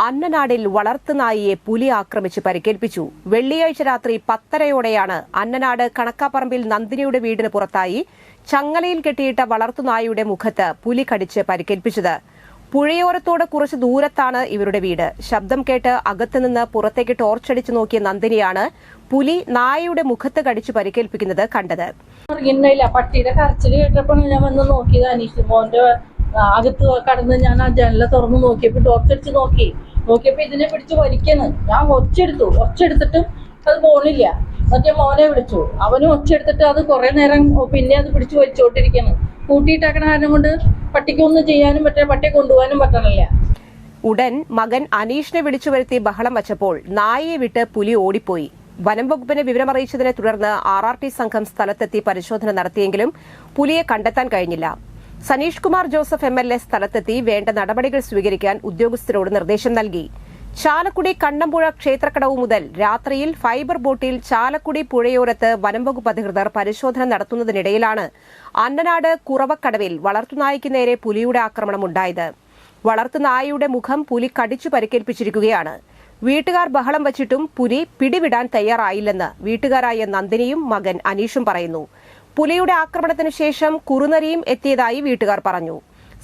അന്നനാടിൽ വളർത്തുനായിയെ പുലി ആക്രമിച്ച് പരിക്കേൽപ്പിച്ചു. വെള്ളിയാഴ്ച രാത്രി പത്തരയോടെയാണ് അന്നനാട് കണക്കാപ്പറമ്പിൽ നന്ദിനിയുടെ വീടിന് പുറത്തായി ചങ്ങലയിൽ കെട്ടിയിട്ട വളർത്തുനായിയുടെ മുഖത്ത് പുലി കടിച്ച് പരിക്കേൽപ്പിച്ചത്. പുഴയോരത്തോട് കുറച്ച് ദൂരത്താണ് ഇവരുടെ വീട്. ശബ്ദം കേട്ട് അകത്തുനിന്ന് പുറത്തേക്ക് ടോർച്ചടിച്ചു നോക്കിയ നന്ദിനിയാണ് പുലി നായയുടെ മുഖത്ത് കടിച്ചു പരിക്കേൽപ്പിക്കുന്നത് കണ്ടത്. പട്ടിയുടെ ഞാൻ വന്ന് നോക്കിയത് അനീഷ്. മോന്റെ അകത്ത് കടന്ന് ഞാൻ ആ ജനല തുറന്ന് നോക്കിയപ്പോ ടോർച്ചടിച്ച് നോക്കി. നോക്കിയപ്പോ ഇതിനെ പിടിച്ച് വലിക്കുന്നു ഞാൻ ഒച്ചെടുത്തു. ഒച്ചെടുത്തിട്ട് അത് പോണില്ല. മറ്റേ മോനെ വിളിച്ചു. അവനും ഒച്ചെടുത്തിട്ട് അത് കുറെ നേരം പിന്നെ അത് പിടിച്ചു വലിച്ചോട്ടിരിക്കുന്നു കൂട്ടിയിട്ടാക്കണ കാരണം കൊണ്ട് പട്ടിക്കൊന്നും ചെയ്യാനും പറ്റില്ല പട്ടിയെ കൊണ്ടുപോകാനും പറ്റണില്ല. ഉടൻ മകൻ അനീഷിനെ വിളിച്ചു വരുത്തി ബഹളം വച്ചപ്പോൾ നായയെ വിട്ട് പുലി ഓടിപ്പോയി. വനം വകുപ്പിനെ വിവരമറിയിച്ചതിനെ തുടർന്ന് ആർ ആർ ടി സംഘം സ്ഥലത്തെത്തി പരിശോധന നടത്തിയെങ്കിലും പുലിയെ കണ്ടെത്താൻ കഴിഞ്ഞില്ല. Sanish Kumar Joseph M L A സ്ഥലത്തെത്തി വേണ്ട നടപടികൾ സ്വീകരിക്കാൻ ഉദ്യോഗസ്ഥരോട് നിർദ്ദേശം നൽകി. ചാലക്കുടി കണ്ണമ്പുഴ ക്ഷേത്രക്കടവ് മുതൽ രാത്രിയിൽ ഫൈബർ ബോട്ടിൽ ചാലക്കുടി പുഴയോരത്ത് വനംവകുപ്പ് അധികൃതർ പരിശോധന നടത്തുന്നതിനിടയിലാണ് അന്നനാട് കുറവക്കടവിൽ വളർത്തുനായ്ക്ക് നേരെ പുലിയുടെ ആക്രമണമുണ്ടായത് വളർത്തുനായയുടെ മുഖം പുലി കടിച്ചു പരിക്കേൽപ്പിച്ചിരിക്കുകയാണ്. വീട്ടുകാർ ബഹളം വച്ചിട്ടും പുലി പിടിവിടാൻ തയ്യാറായില്ലെന്ന് വീട്ടുകാരായ നന്ദിനിയും മകൻ അനീഷും പറയുന്നു. പുലിയുടെ ആക്രമണത്തിന് ശേഷം കുറുനരിയും എത്തിയതായി വീട്ടുകാർ പറഞ്ഞു.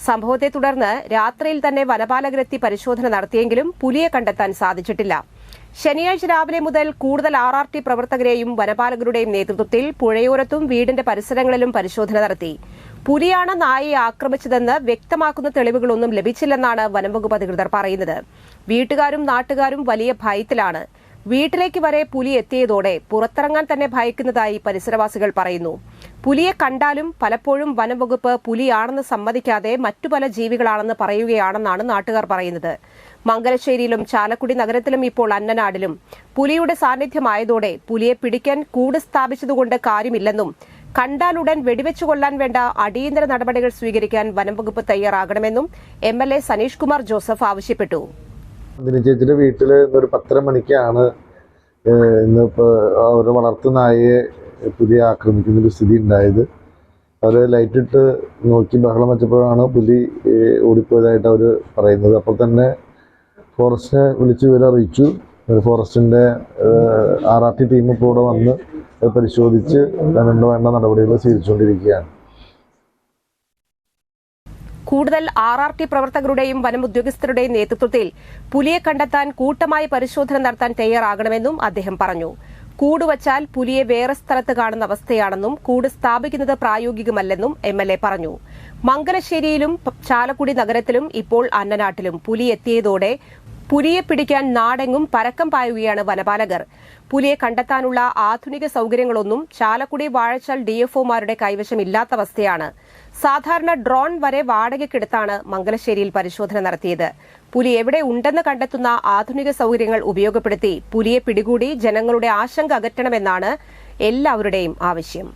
സംഭവത്തെ തുടർന്ന് രാത്രിയിൽ തന്നെ വനപാലകരെത്തി പരിശോധന നടത്തിയെങ്കിലും പുലിയെ കണ്ടെത്താൻ സാധിച്ചിട്ടില്ല. ശനിയാഴ്ച രാവിലെ മുതൽ കൂടുതൽ ആർ ആർ ടി പ്രവർത്തകരെയും വനപാലകരുടെയും നേതൃത്വത്തിൽ പുഴയോരത്തും വീടിന്റെ പരിസരങ്ങളിലും പരിശോധന നടത്തി. പുലിയാണ് നായയെ ആക്രമിച്ചതെന്ന് വ്യക്തമാക്കുന്ന തെളിവുകളൊന്നും ലഭിച്ചില്ലെന്നാണ് വനംവകുപ്പ് അധികൃതർ പറയുന്നത്. വീട്ടുകാരും നാട്ടുകാരും വലിയ ഭയത്തിലാണ്. വീട്ടിലേക്ക് വരെ പുലി എത്തിയതോടെ പുറത്തിറങ്ങാൻ തന്നെ ഭയക്കുന്നതായി പരിസരവാസികൾ പറയുന്നു. പുലിയെ കണ്ടാലും പലപ്പോഴും വനംവകുപ്പ് പുലിയാണെന്ന് സമ്മതിക്കാതെ മറ്റു പല ജീവികളാണെന്ന് പറയുകയാണെന്നാണ് നാട്ടുകാർ പറയുന്നത്. മംഗലശ്ശേരിയിലും ചാലക്കുടി നഗരത്തിലും ഇപ്പോൾ അന്നനാടിലും പുലിയുടെ സാന്നിധ്യമായതോടെ പുലിയെ പിടിക്കാൻ കൂട് സ്ഥാപിച്ചതുകൊണ്ട് കാര്യമില്ലെന്നും കണ്ടാലുടൻ വെടിവെച്ചു കൊല്ലാൻ വേണ്ട അടിയന്തര നടപടികൾ സ്വീകരിക്കാൻ വനംവകുപ്പ് തയ്യാറാകണമെന്നും M L A Sanish Kumar Joseph ആവശ്യപ്പെട്ടു. ചേച്ചിയുടെ ഇന്നൊരു പത്തര മണിക്കാണ് ഇന്നിപ്പോ ഇന്നിപ്പോൾ അവർ വളർത്തുനായയെ പുലി ആക്രമിക്കുന്ന ഒരു സ്ഥിതി ഉണ്ടായത്. അവർ ലൈറ്റിട്ട് നോക്കി ബഹളം വെച്ചപ്പോഴാണ് പുലി ഓടിപ്പോയതായിട്ട് അവർ പറയുന്നത്. അപ്പോൾ തന്നെ ഫോറസ്റ്റിനെ വിളിച്ച് വിവരം അറിയിച്ചു. ഫോറസ്റ്റിന്റെ ആർ ആർ ടി ടീം ഇപ്പോൾ ഇവിടെ വന്ന് അത് പരിശോധിച്ച് അതിനുള്ള വേണ്ട നടപടികൾ സ്വീകരിച്ചുകൊണ്ടിരിക്കുകയാണ്. കൂടുതൽ ആർ ആർ ടി പ്രവർത്തകരുടെയും വനം ഉദ്യോഗസ്ഥരുടെയും നേതൃത്വത്തിൽ പുലിയെ കണ്ടെത്താൻ കൂട്ടമായി പരിശോധന നടത്താൻ തയ്യാറാകണമെന്നും അദ്ദേഹം പറഞ്ഞു. കൂട് വച്ചാൽ പുലിയെ വേറെ സ്ഥലത്ത് കാണുന്ന അവസ്ഥയാണെന്നും കൂട് സ്ഥാപിക്കുന്നത് പ്രായോഗികമല്ലെന്നും എം എൽ എ പറഞ്ഞു. മംഗലശ്ശേരിയിലും ചാലക്കുടി നഗരത്തിലും ഇപ്പോൾ അന്നനാട്ടിലും പുലി എത്തിയതോടെ പുലിയെ പിടിക്കാൻ നാടെങ്ങും പരക്കം പായുകയാണ് വനപാലകർ. പുലിയെ കണ്ടെത്താനുള്ള ആധുനിക സൌകര്യങ്ങളൊന്നും ചാലക്കുടി വാഴച്ചാൽ ഡിഎഫ്ഒമാരുടെ കൈവശമില്ലാത്ത അവസ്ഥയാണ് സാധാരണ ഡ്രോൺ വരെ വാടകയ്ക്കെടുത്താണ് മംഗലശ്ശേരിയിൽ പരിശോധന നടത്തിയത്. പുലി എവിടെ ഉണ്ടെന്ന് കണ്ടെത്തുന്ന ആധുനിക സൌകര്യങ്ങൾ ഉപയോഗപ്പെടുത്തി പുലിയെ പിടികൂടി ജനങ്ങളുടെ ആശങ്ക അകറ്റണമെന്നാണ് എല്ലാവരുടെയും ആവശ്യം.